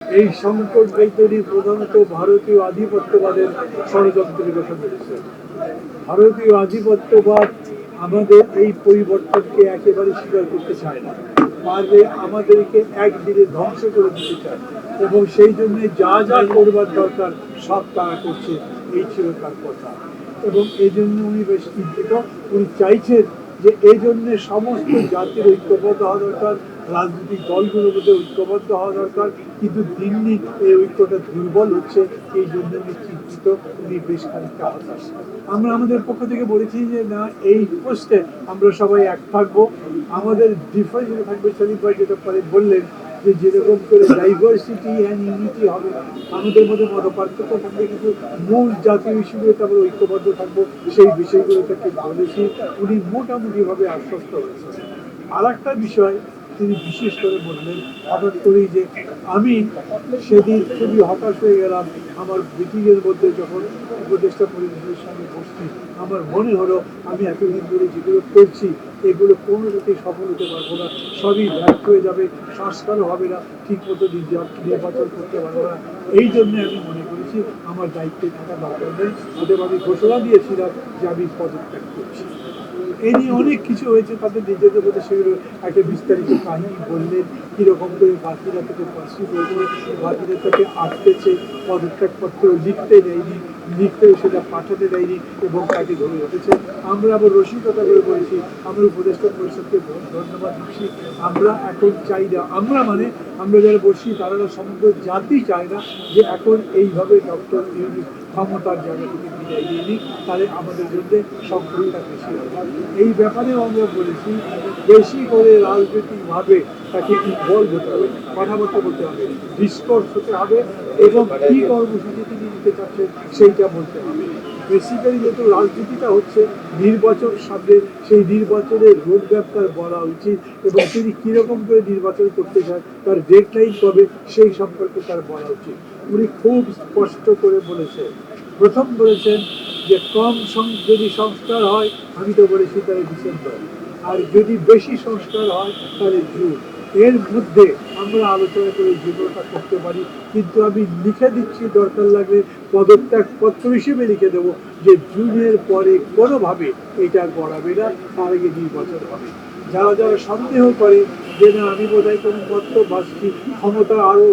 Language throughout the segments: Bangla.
এই সংকট তৈরি প্রধানত ভারতীয় আধিপত্যবাদের ষড়যন্ত্রের কথা বলেছে। ভারতীয় আধিপত্যবাদ আমাদের এই পরিবর্তনকে একেবারে স্বীকার করতে চায় না। পারলে আমাদেরকে একদিনে ধ্বংস করে দিতে চায় এবং সেই জন্য যা যা করবার দরকার সব তারা করছে, এই ছিল তার কথা। এবং এই জন্য উনি বেশ চিন্তিত। উনি চাইছেন যে এই জন্য সমস্ত জাতির ঐক্যবদ্ধ হওয়া দরকার, রাজনৈতিক দলগুলোর মধ্যে ঐক্যবদ্ধ হওয়া দরকার, কিন্তু দিন দিন এই ঐক্যটা দুর্বল হচ্ছে, এই জন্য আমি চিন্তিত উনি বেশ খানিকটা হতাশ। আমরা আমাদের পক্ষ থেকে বলেছি যে, না, এই পোস্টে আমরা সবাই এক থাকব। আমাদের ডিফারেন্স থাকবে শরীফ ভাই যেটা পরে বললেন যে যেরকম করে ডাইভার্সিটি অ্যান্ড ইউনিটি হবে, আমাদের মধ্যে মত পার্থক্য থাকবে, কিন্তু মূল জাতীয় হিসেবে আমরা ঐক্যবদ্ধ থাকব, সেই বিষয়গুলো থেকে বলেছি উনি মোটামুটিভাবে আশ্বস্ত হয়েছে আর একটা বিষয় তিনি বিশেষ করে বললেন হঠাৎ করেই যে আমি সেদিন খুবই হতাশ হয়ে গেলাম। আমার মিটিংয়ের মধ্যে যখন উপদেষ্টা পরিবেশের সঙ্গে বসছি, আমার মনে হলো আমি এতদিন ধরে যেগুলো করছি, এগুলো কোনোটাতেই সফল হতে পারব না। সবই ব্যর্থ হয়ে যাবে, সংস্কারও হবে না ঠিক মতো নির্বা- নির্বাচন করতে পারব না। এই জন্য আমি মনে করেছি, আমার দায়িত্বে থাকা দরকার নেই। ওদের আমি ঘোষণা দিয়েছিলাম যে আমি পদত্যাগ করছি। এই নিয়ে অনেক কিছু হয়েছে, তাদের নিজেদের মধ্যে সেগুলো একটা বিস্তারিত কাহিনী বললেন, কীরকম করে বাকিরা থেকে পার্সি হয়েছে, বাকিরা তাকে আটকেছে পদত্যাগপত্র লিখতে দেয়নি লিখতে সেটা পাঠাতে দেয়নি এবং তাকে ধরে রেখেছে। আমরা আবার রসিকতা করে বলেছি, আমরা উপদেষ্টা পরিষদকে ধন্যবাদ দিচ্ছি। আমরা এখন চাই না, আমরা মানে আমরা যারা বসি, তারা সমগ্র জাতি চায় না যে এখন এইভাবে ডক্টর ইউনিট ক্ষমতার থেকে বিদায় নিয়ে তাহলে আমাদের জন্য সংকটটা বেশি এই ব্যাপারেও আমরা বলেছি, বেশি করে রাজনৈতিকভাবে তাকে ইনভলভ হতে হবে, কথাবার্তা বলতে হবে ডিসকোর্স হতে হবে এবং কী কর্মসূচি তিনি নিতে চাচ্ছেন সেইটা বলতে হবে। বেসিক্যালি যেহেতু রাজনীতিটা হচ্ছে নির্বাচন সামনে, সেই নির্বাচনের রোডম্যাপ তার বলা উচিত এবং তিনি কীরকম করে নির্বাচন করতে চান, তার ডেডলাইন কবে, সেই সম্পর্কে তার বলা উচিত। উনি খুব স্পষ্ট করে বলেছেন প্রথম বলেছেন যে, কম যদি সংস্কার হয়, আমি তো বলেছি তাহলে ডিসেম্বর আর যদি বেশি সংস্কার হয়, তাহলে জুন এর মধ্যে আমরা আলোচনা করে যেগুলোটা করতে পারি, কিন্তু আমি লিখে দিচ্ছি, দরকার লাগলে পদত্যাগ পত্র হিসেবে লিখে দেবো যে জুনের পরে কোনোভাবে এটা গড়াবে না, তার আগে নির্বাচন হবে। যারা যারা সন্দেহ করে যে, না, আমি বোধহয় কোনো পত্র ভাসছি, ক্ষমতা আরও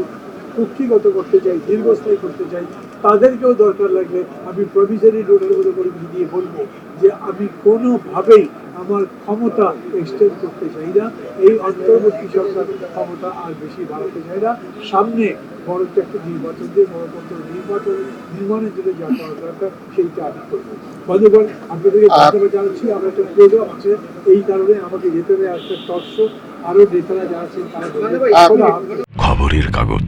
কুক্ষিগত করতে চাই দীর্ঘস্থায়ী করতে চাই তাদেরকেও দরকার লাগলে আমি প্রভিজনারি নোটের মতো করে দিয়ে বলব যে আমি কোনোভাবেই আমার ক্ষমতা এক্সটেন্ড করতে চাই না এই অন্তর্বর্তী সরকার ক্ষমতা আর বেশি বাড়াতে চাই না। সামনে বরঞ্চ একটা নির্বাচন দিয়ে গণতন্ত্র নির্বাচন নির্মাণের জন্য যা করা দরকার সেইটা আমি করব। বন্ধুগণ আপনাদেরকে ধন্যবাদ জানাচ্ছি আমার একটা প্রোগ্রাম আছে এই কারণে আমাকে যেতে হবে একটা টক আরও নেতারা যারা আছেন তারা। খবরের কাগজ।